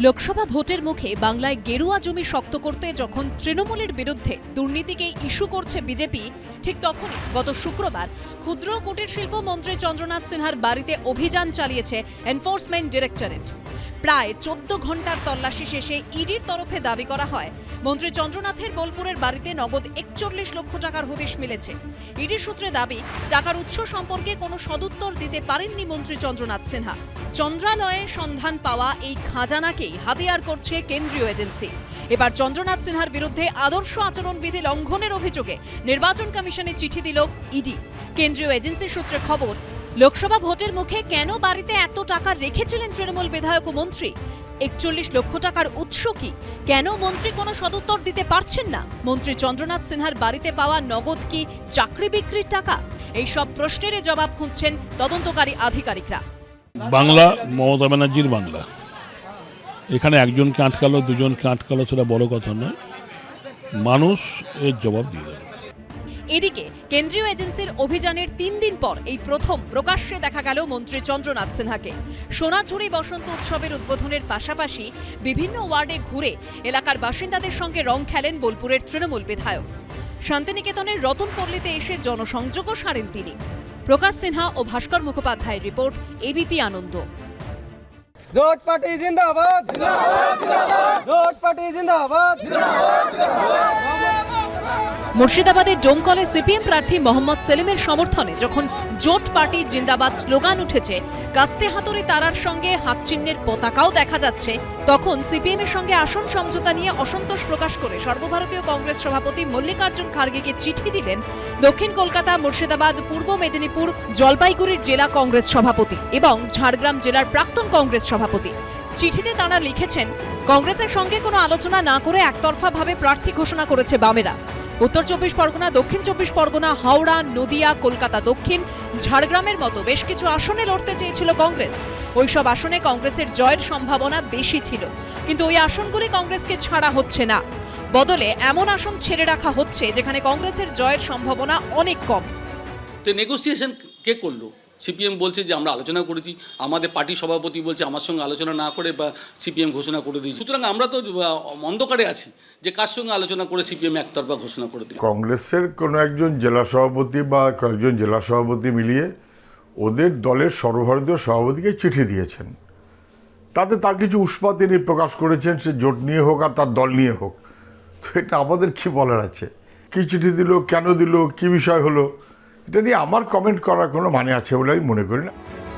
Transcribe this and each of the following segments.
লোকসভা ভোটের মুখে বাংলায় গেরুয়া জমি শক্ত করতে যখন তৃণমূলের বিরুদ্ধে দুর্নীতিকে ইস্যু করছে বিজেপি, ঠিক তখনই গত শুক্রবার ক্ষুদ্র কুটির শিল্প মন্ত্রী চন্দ্রনাথ সিনহার বাড়িতে অভিযান চালিয়েছে এনফোর্সমেন্ট ডিরেক্টরেট। প্রায় চোদ্দ ঘণ্টার তল্লাশি শেষে ইডির তরফে দাবি করা হয়, মন্ত্রী চন্দ্রনাথের বোলপুরের বাড়িতে নগদ একচল্লিশ লক্ষ টাকার হদিশ মিলেছে। ইডির সূত্রে দাবি, টাকার উৎস সম্পর্কে কোনো সদুত্তর দিতে পারেননি মন্ত্রী চন্দ্রনাথ সিনহা। চন্দ্রালয়ে সন্ধান পাওয়া এই খাজানাকেই হাতিয়ার করছে কেন্দ্রীয় এজেন্সি। এবার চন্দ্রনাথ সিনহার বিরুদ্ধে আদর্শ আচরণবিধি লঙ্ঘনের অভিযোগে নির্বাচন কমিশনে চিঠি দিল ইডি। কেন্দ্রীয় এজেন্সির সূত্রে খবর, লোকসভা ভোটের মুখে কেন বাড়িতে এত টাকা রেখেছিলেন তৃণমূল বিধায়ক ও মন্ত্রী? একচল্লিশ লক্ষ টাকার উৎস কি? কেন মন্ত্রী কোনো সদুত্তর দিতে পারছেন না? মন্ত্রী চন্দ্রনাথ সিনহার বাড়িতে পাওয়া নগদ কি চাকরি বিক্রির টাকা? এই সব প্রশ্নেরই জবাব খুঁজছেন তদন্তকারী আধিকারিকরা। বাংলা, মমতা ব্যানার্জির বাংলা। এখানে একজনকে আটকালো, দুজনকে আটকালো, সেটা বড় কথা নয়। মানুষ এর জবাব দিয়ে দেবে। এদিকে, কেন্দ্রীয় এজেন্সির অভিযানের তিন দিন পর এই প্রথম প্রকাশ্যে দেখা গেল মন্ত্রী চন্দ্রনাথ সিনহাকে। সোনাঝুরি বসন্ত উৎসবের উদ্বোধনের পাশাপাশি বিভিন্ন ওয়ার্ডে ঘুরে এলাকার বাসিন্দাদের সঙ্গে রং খেলেন বোলপুরের তৃণমূল বিধায়ক। শান্তিনিকেতনের রতনপল্লীতে এসে জনসংযোগও সারেন তিনি। প্রকাশ সিনহা ও ভাস্কর মুখোপাধ্যায়ের রিপোর্ট এবিপি আনন্দ। জোট পার্টি জিন্দাবাদ জোট পার্টি জিন্দাবাদ। মুর্শিদাবাদের ডোমকলে সিপিএম প্রার্থী মোহাম্মদ সেলিমের সমর্থনে যখন জোট পার্টি জিন্দাবাদ স্লোগান উঠেছে, কাস্তে হাতুড়ি তারার সঙ্গে হাতচিহ্নের পতাকাও দেখা যাচ্ছে। তখন সিপিএম এর সঙ্গে আসন সমঝোতা নিয়ে অসন্তোষ প্রকাশ করে সর্বভারতীয় কংগ্রেস সভাপতি মল্লিকার্জুন খার্গেকে চিঠি দিলেন দক্ষিণ কলকাতা, মুর্শিদাবাদ, পূর্ব মেদিনীপুর, জলপাইগুড়ির জেলা কংগ্রেস সভাপতি এবং ঝাড়গ্রাম জেলার প্রাক্তন কংগ্রেস সভাপতি। চিঠিতে তাঁরা লিখেছেন, কংগ্রেসের সঙ্গে কোনো আলোচনা না করে একতরফাভাবে প্রার্থী ঘোষণা করেছে বামেরা। উত্তর চব্বিশ পরগনা, দক্ষিণ চব্বিশ পরগনা, হাওড়া, নদিয়া, কলকাতা দক্ষিণ, ঝাড়গ্রামের মতো বেশ কিছু আসনে লড়তে চেয়েছিল কংগ্রেস। ওই সব আসনে কংগ্রেসের জয়ের সম্ভাবনা বেশি ছিল। কিন্তু ওই আসনগুলি কংগ্রেসকে ছাড়া হচ্ছে না। বদলে এমন আসন ছেড়ে রাখা হচ্ছে যেখানে কংগ্রেসের জয়ের সম্ভাবনা অনেক কম। তো নেগোসিয়েশন কে করল? সিপিএম বলছে যে আমরা আলোচনা করেছি, আমাদের পার্টি সভাপতি বলছে আমার সঙ্গে আলোচনা না করে বা সিপিএম ঘোষণা করে দিয়েছে। সুতরাং আমরা তো অন্ধকারে আছি যে কার সঙ্গে আলোচনা করে সিপিএম একতরফা ঘোষণা করে দিল। কংগ্রেসের কোনো একজন জেলা সভাপতি বা কয়েকজন জেলা সভাপতি মিলিয়ে ওদের দলের সর্বভারতীয় সভাপতিকে চিঠি দিয়েছেন। তাতে তার কিছু উষ্মা তিনি প্রকাশ করেছেন, সে জোট নিয়ে হোক আর তার দল নিয়ে হোক। তো এটা আমাদের কি বলার আছে? কি চিঠি দিল, কেন দিল, কি বিষয় হলো? এটা নিয়ে আমার কমেন্ট করার কোনো মানে আছে বলে আমি মনে করি না।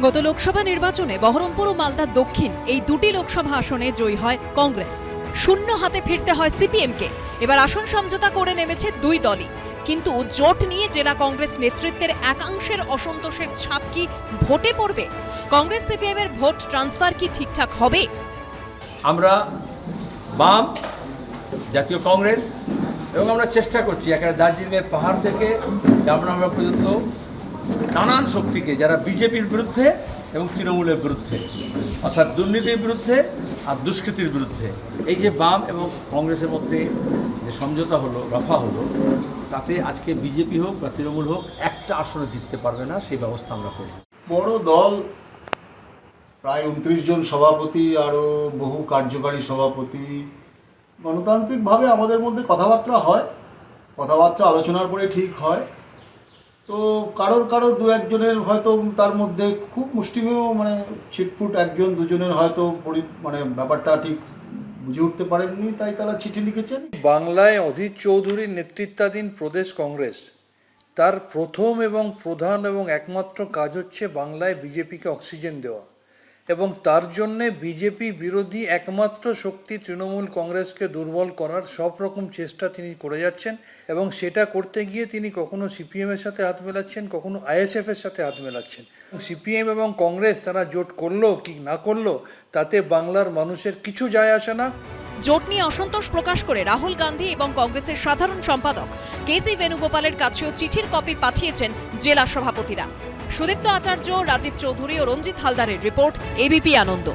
গত লোকসভা নির্বাচনে বহরমপুর ও মালদা দক্ষিণ এই দুটি লোকসভা আসনে জয়ী হয় কংগ্রেস। শূন্য হাতে ফিরতে হয় সিপিএমকে। এবার আসন সমঝোতা করে নেমেছে দুই দলই। কিন্তু জোট নিয়ে জেলা কংগ্রেস নেতৃত্বের একাংশের অসন্তোষের ছাপ কি ভোটে পড়বে? কংগ্রেস সিপিএম এর ভোট ট্রান্সফার কি ঠিকঠাক হবে? আমরা বাম জাতীয় কংগ্রেস এবং আমরা চেষ্টা করছি একেবারে দার্জিলিংয়ের পাহাড় থেকে ডামনামা পর্যন্ত নানান শক্তিকে, যারা বিজেপির বিরুদ্ধে এবং তৃণমূলের বিরুদ্ধে, অর্থাৎ দুর্নীতির বিরুদ্ধে আর দুষ্কৃতির বিরুদ্ধে, এই যে বাম এবং কংগ্রেসের মধ্যে যে সমঝোতা হলো, রফা হলো, তাতে আজকে বিজেপি হোক বা তৃণমূল হোক, একটা আসনে জিততে পারবে না, সেই ব্যবস্থা আমরা করব। বড় দল, প্রায় উনত্রিশ জন সভাপতি আরও বহু কার্যকারী সভাপতি গণতান্ত্রিকভাবে আমাদের মধ্যে কথাবার্তা হয়। কথাবার্তা আলোচনার পরে ঠিক হয়। তো কারোর কারোর দু একজনের হয়তো তার মধ্যে খুব মুষ্টিমেয় মানে ছিটফুট একজন দুজনের হয়তো মানে ব্যাপারটা ঠিক বুঝে উঠতে পারেননি, তাই তারা চিঠি লিখেছেন। বাংলায় অধীর চৌধুরীর নেতৃত্বাধীন প্রদেশ কংগ্রেস, তার প্রথম এবং প্রধান এবং একমাত্র কাজ হচ্ছে বাংলায় বিজেপিকে অক্সিজেন দেওয়া। এবং তার জন্যে বিজেপি বিরোধী একমাত্র শক্তি তৃণমূল কংগ্রেসকে দুর্বল করার সব রকম চেষ্টা তিনি করে যাচ্ছেন এবং সেটা করতে গিয়ে তিনি কখনো সিপিএমের সাথে হাত মেলাচ্ছেন, কখনো আইএসএফ এর সাথে হাত মেলাচ্ছেন। সিপিএম এবং কংগ্রেস তারা জোট করল কি না করল, তাতে বাংলার মানুষের কিছু যায় আসে না। জোট নিয়ে অসন্তোষ প্রকাশ করে রাহুল গান্ধী এবং কংগ্রেসের সাধারণ সম্পাদক কেসি বেণুগোপালের কাছেও চিঠির কপি পাঠিয়েছেন জেলা সভাপতিরা। সুদীপ্ত আচার্য রাজীব চৌধুরী ও রঞ্জিত হালদারের রিপোর্ট এবিপি আনন্দ।